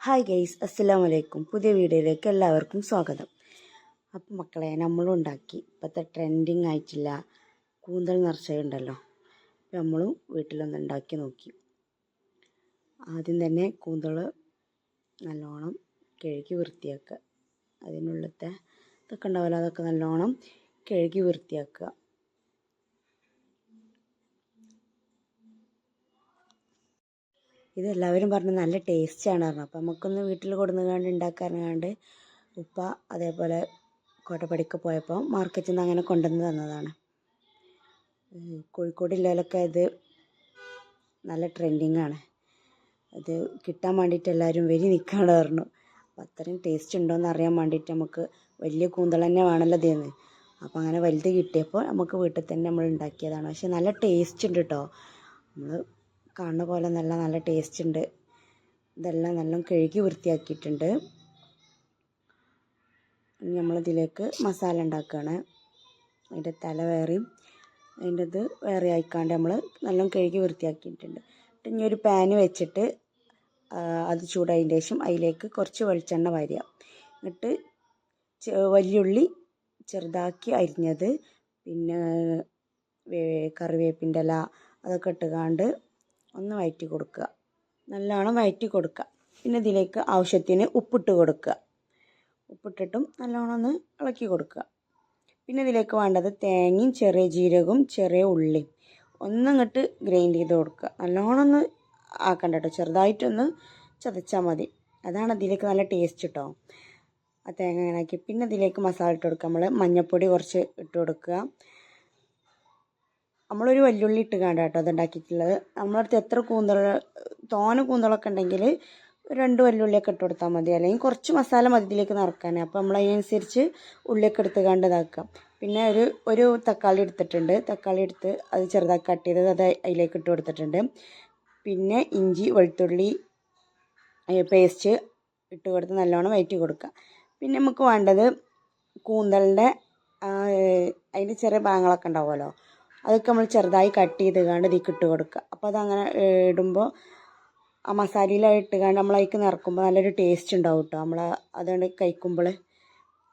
Hi guys അസ്സലാമു വലൈക്കും പുതിയ വീഡിയോയിലേക്ക് എല്ലാവർക്കും സ്വാഗതം. അപ്പം മക്കളെ നമ്മളുണ്ടാക്കി ഇപ്പോഴത്തെ ട്രെൻഡിങ് ആയിട്ടില്ല. കൂന്തൽ നിറച്ചുണ്ടല്ലോ നമ്മളും വീട്ടിലൊന്ന് ഉണ്ടാക്കി നോക്കി. ആദ്യം തന്നെ കൂന്തൾ നല്ലോണം കഴുകി വൃത്തിയാക്കുക. അതിനുള്ളത്തെ ഇതൊക്കെ ഉണ്ടാവില്ല അതൊക്കെ നല്ലോണം കഴുകി വൃത്തിയാക്കുക. ഇതെല്ലാവരും പറഞ്ഞു നല്ല ടേസ്റ്റാണ് പറഞ്ഞു അപ്പം നമുക്കൊന്ന് വീട്ടിൽ കൊടുന്ന് കണ്ട് ഉണ്ടാക്കാറുണ്ട് ഉപ്പ അതേപോലെ കോട്ടപ്പടിക്ക് പോയപ്പോൾ മാർക്കറ്റിൽ നിന്ന് അങ്ങനെ കൊണ്ടുവന്ന് തന്നതാണ്. കോഴിക്കോട് ജില്ലയിലൊക്കെ ഇത് നല്ല ട്രെൻഡിങ് ആണ്. കിട്ടാൻ വേണ്ടിയിട്ട് എല്ലാവരും വരി നിൽക്കാണ് പറഞ്ഞു. അപ്പം അത്രയും ടേസ്റ്റ് ഉണ്ടോയെന്ന് അറിയാൻ വേണ്ടിയിട്ട് നമുക്ക് വലിയ കൂന്തൽ തന്നെ വേണമല്ലോ ഇതെന്ന്. അപ്പോൾ അങ്ങനെ വലുത് കിട്ടിയപ്പോൾ നമുക്ക് വീട്ടിൽ തന്നെ നമ്മൾ ഉണ്ടാക്കിയതാണ് പക്ഷെ നല്ല ടേസ്റ്റ് ഉണ്ട് കേട്ടോ നമ്മൾ കാണുന്ന പോലെ നല്ല നല്ല ടേസ്റ്റ് ഉണ്ട്. ഇതെല്ലാം നല്ല കഴുകി വൃത്തിയാക്കിയിട്ടുണ്ട്. നമ്മളിതിലേക്ക് മസാല ഉണ്ടാക്കുകയാണ് അതിന്റെ തല വേറെയും അതിന്റെ ഇത് വേറെ ആയിക്കാണ്ട് നമ്മൾ നല്ല കഴുകി വൃത്തിയാക്കിയിട്ടുണ്ട്. എന്നിട്ട് ഇനി ഒരു പാന് വെച്ചിട്ട് അത് ചൂടായതിന്റെ ശേഷം അതിലേക്ക് കുറച്ച് വെളിച്ചെണ്ണ വാരുക എന്നിട്ട് വലിയുള്ളി ചെറുതാക്കി അരിഞ്ഞത്. പിന്നെ കറിവേപ്പിന്റെ ഇല അതൊക്കെ ഇട്ടുകാണ്ട് ഒന്ന് വയറ്റി കൊടുക്കുക. നല്ലോണം വയറ്റി കൊടുക്കുക. പിന്നെ ഇതിലേക്ക് ആവശ്യത്തിന് ഉപ്പിട്ട് കൊടുക്കുക. ഉപ്പിട്ടിട്ടും നല്ലോണം ഒന്ന് ഇളക്കി കൊടുക്കുക. പിന്നെ ഇതിലേക്ക് വേണ്ടത് തേങ്ങയും ചെറിയ ജീരകവും ചെറിയ ഉള്ളിയും. ഒന്നങ്ങോട്ട് ഗ്രൈൻഡ് ചെയ്ത് കൊടുക്കുക. നല്ലോണം ഒന്ന് ആക്കണ്ട കേട്ടോ. ചെറുതായിട്ടൊന്ന് ചതച്ചാൽ മതി. അതാണ് അതിലേക്ക് നല്ല ടേസ്റ്റ് കേട്ടോ ആ തേങ്ങ ആക്കി. പിന്നെ ഇതിലേക്ക് മസാല ഇട്ട് കൊടുക്കുക. നമ്മൾ മഞ്ഞൾപ്പൊടി കുറച്ച് ഇട്ട് കൊടുക്കുക. നമ്മളൊരു വല്യുള്ളി ഇട്ട് കാണ്ട കേട്ടോ അത് ഉണ്ടാക്കിയിട്ടുള്ളത് നമ്മളടുത്ത് എത്ര കൂന്തൽ തോന കൂന്തളൊക്കെ ഉണ്ടെങ്കിൽ രണ്ട് വല്യുള്ളിയൊക്കെ ഇട്ട് കൊടുത്താൽ മതി. അല്ലെങ്കിൽ കുറച്ച് മസാല മതി ഇതിലേക്ക് നിറക്കാൻ. അപ്പോൾ നമ്മൾ അതിനനുസരിച്ച് ഉള്ളിയൊക്കെ എടുത്ത് കണ്ട് ഇതാക്കാം. പിന്നെ ഒരു ഒരു തക്കാളി എടുത്തിട്ടുണ്ട്. തക്കാളി എടുത്ത് അത് ചെറുതായി കട്ട് ചെയ്തത് അത് അതിലേക്ക് ഇട്ട് കൊടുത്തിട്ടുണ്ട്. പിന്നെ ഇഞ്ചി വെളുത്തുള്ളി പേസ്റ്റ് ഇട്ട് കൊടുത്ത് നല്ലോണം വയറ്റി കൊടുക്കുക. പിന്നെ നമുക്ക് വേണ്ടത് കൂന്തലിന്റെ അതിന്റെ ചെറിയ ഭാഗങ്ങളൊക്കെ ഉണ്ടാവുമല്ലോ. അതൊക്കെ നമ്മൾ ചെറുതായി കട്ട് ചെയ്ത് കണ്ട് ഇതിൽ ഇട്ട് കൊടുക്കുക. അപ്പോൾ അതങ്ങനെ ഇടുമ്പോൾ ആ മസാലയിലായിട്ട് കണ്ട് നമ്മൾ നിറക്കുമ്പോൾ നല്ലൊരു ടേസ്റ്റ് ഉണ്ടാവും കേട്ടോ നമ്മൾ അതുകൊണ്ട് കഴിക്കുമ്പോൾ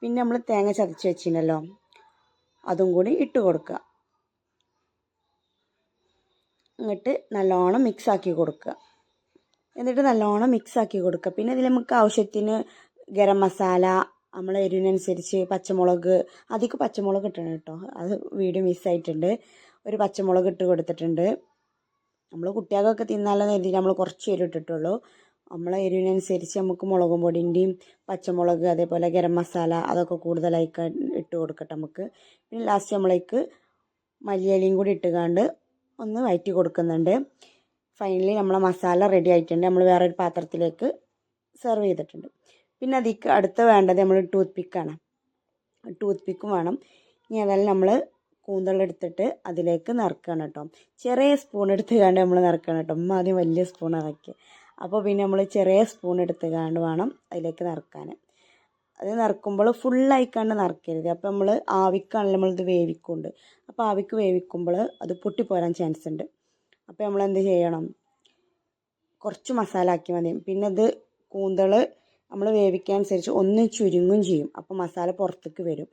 പിന്നെ നമ്മൾ തേങ്ങ ചതച്ച് വെച്ചിനല്ലോ അതും കൂടി ഇട്ട് കൊടുക്കുക. എന്നിട്ട് നല്ലോണം മിക്സ് ആക്കി കൊടുക്കുക. എന്നിട്ട് നല്ലോണം മിക്സ് ആക്കി കൊടുക്കുക. പിന്നെ ഇതിൽ നമുക്ക് ആവശ്യത്തിന് ഗരം മസാല നമ്മളെ എരിവിനനുസരിച്ച് പച്ചമുളക് അധികം പച്ചമുളക് ഇട്ടണം കേട്ടോ. അത് വീഡിയോ മിസ്സായിട്ടുണ്ട് ഒരു പച്ചമുളക് ഇട്ട് കൊടുത്തിട്ടുണ്ട്. നമ്മൾ കുട്ടികൾക്കൊക്കെ തിന്നാലെന്ന് കരുതി നമ്മൾ കുറച്ച് എരിവ് ഇട്ടിട്ടുള്ളൂ. നമ്മളെ എരിവിനനുസരിച്ച് നമുക്ക് മുളകും പൊടിന്റെയും പച്ചമുളക് അതേപോലെ ഗരം മസാല അതൊക്കെ കൂടുതലായി ഇട്ട് കൊടുക്കട്ടെ നമുക്ക്. പിന്നെ ലാസ്റ്റ് നമ്മളേക്ക് മല്ലിയിലയും കൂടി ഇട്ടുകാണ്ട് ഒന്ന് വയറ്റി കൊടുക്കുന്നുണ്ട്. ഫൈനലി നമ്മളെ മസാല റെഡി ആയിട്ടുണ്ട്. നമ്മൾ വേറൊരു പാത്രത്തിലേക്ക് സെർവ് ചെയ്തിട്ടുണ്ട്. പിന്നെ അതിക്ക് അടുത്ത വേണ്ടത് നമ്മൾ ടൂത്ത് പിക്കാണ് ടൂത്ത് പിക്കും വേണം. ഇനി അതെല്ലാം നമ്മൾ കൂന്തളെടുത്തിട്ട് അതിലേക്ക് നിറക്കണം കേട്ടോ. ചെറിയ സ്പൂൺ എടുത്ത് കാണ്ട് നമ്മൾ നിറക്കണം കേട്ടോ. ആദ്യം വലിയ സ്പൂൺ ഇറക്കി. അപ്പോൾ പിന്നെ നമ്മൾ ചെറിയ സ്പൂൺ എടുത്ത് കാണ്ട് വേണം അതിലേക്ക് നിറക്കാൻ അത് നിറക്കുമ്പോൾ ഫുള്ളായിക്കാണ്ട് നിറക്കരുത്. അപ്പോൾ നമ്മൾ ആവിക്കാണല്ലോ നമ്മളിത് വേവിക്കുണ്ട്. അപ്പോൾ ആവിക്ക് വേവിക്കുമ്പോൾ അത് പൊട്ടിപ്പോരാൻ ചാൻസ് ഉണ്ട് അപ്പോൾ നമ്മൾ എന്ത് ചെയ്യണം? കുറച്ച് മസാല ആക്കി മതി. പിന്നെ അത് കൂന്തൾ നമ്മൾ വേവിക്കാനുസരിച്ച് ഒന്ന് ചുരുങ്ങും ചെയ്യും. അപ്പോൾ മസാല പുറത്തേക്ക് വരും.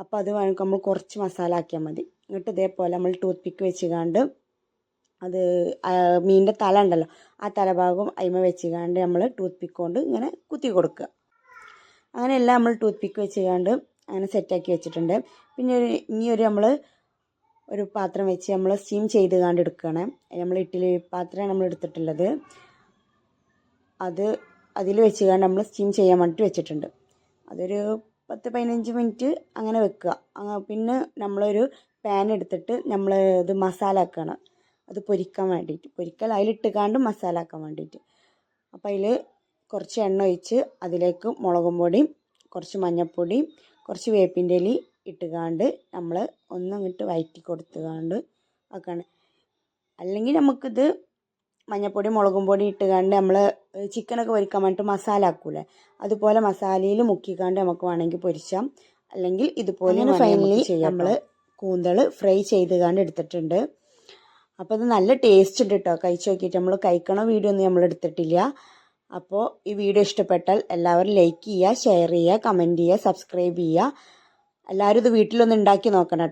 അപ്പോൾ അത് വേണമെങ്കിൽ നമ്മൾ കുറച്ച് മസാല ആക്കിയാൽ മതി. എന്നിട്ട് ഇതേപോലെ നമ്മൾ ടൂത്ത് പിക്ക് വെച്ചുകാണ്ട് അത് മീനിന്റെ തല ഉണ്ടല്ലോ ആ തലഭാഗം അയിമ വെച്ചുകാണ്ട് നമ്മൾ ടൂത്ത് പിക്ക് കൊണ്ട് ഇങ്ങനെ കുത്തി കൊടുക്കുക. അങ്ങനെയെല്ലാം നമ്മൾ ടൂത്ത് പിക്ക് വെച്ചുകാണ്ട് അങ്ങനെ സെറ്റാക്കി വെച്ചിട്ടുണ്ട്. പിന്നെ ഒരു ഇനി ഒരു നമ്മൾ ഒരു പാത്രം വെച്ച് നമ്മൾ സ്റ്റീം ചെയ്ത് കാണ്ട് എടുക്കുകയാണ്. നമ്മൾ ഇഡ്ഡലി പാത്രമാണ് നമ്മൾ എടുത്തിട്ടുള്ളത്. അത് അതിൽ വെച്ചുകാണ്ട് നമ്മൾ സ്റ്റീം ചെയ്യാൻ വേണ്ടിയിട്ട് വെച്ചിട്ടുണ്ട്. അതൊരു പത്ത് പതിനഞ്ച് മിനിറ്റ് അങ്ങനെ വെക്കുക. പിന്നെ നമ്മളൊരു പാൻ എടുത്തിട്ട് നമ്മൾ ഇത് മസാല ആക്കുകയാണ് അത് പൊരിക്കാൻ വേണ്ടിയിട്ട് പൊരിക്കൽ അതിലിട്ടുകാണ്ട് മസാല ആക്കാൻ വേണ്ടിയിട്ട് അപ്പോൾ അതിൽ കുറച്ച് എണ്ണ ഒഴിച്ച് അതിലേക്ക് മുളകും പൊടിയും കുറച്ച് മഞ്ഞൾപ്പൊടിയും കുറച്ച് വേപ്പിന്റെ ഇല ഇട്ടുകാണ്ട് നമ്മൾ ഒന്നങ്ങിട്ട് വയറ്റി കൊടുത്തുകാണ്ട് ആക്കാണ്. അല്ലെങ്കിൽ നമുക്കിത് മഞ്ഞൾപ്പൊടി മുളകും പൊടി ഇട്ടുകൊണ്ട് നമ്മൾ ചിക്കനൊക്കെ പൊരിക്കാൻ വേണ്ടിയിട്ട് മസാല ആക്കൂലേ? അതുപോലെ മസാലയിൽ മുക്കിക്കാണ്ട് നമുക്ക് വേണമെങ്കിൽ പൊരിച്ചാം. അല്ലെങ്കിൽ ഇതുപോലെ ഫൈനലി നമ്മൾ കൂന്തൾ ഫ്രൈ ചെയ്ത് കണ്ട് എടുത്തിട്ടുണ്ട്. അപ്പോൾ ഇത് നല്ല ടേസ്റ്റ് ഉണ്ട് കേട്ടോ കഴിച്ച് നോക്കിയിട്ട് നമ്മൾ കഴിക്കണ വീഡിയോ ഒന്നും നമ്മൾ എടുത്തിട്ടില്ല. അപ്പോൾ ഈ വീഡിയോ ഇഷ്ടപ്പെട്ടാൽ എല്ലാവരും ലൈക്ക് ചെയ്യുക ഷെയർ ചെയ്യുക കമന്റ് ചെയ്യുക സബ്സ്ക്രൈബ് ചെയ്യുക. എല്ലാവരും ഇത് വീട്ടിലൊന്ന് ഉണ്ടാക്കി നോക്കണം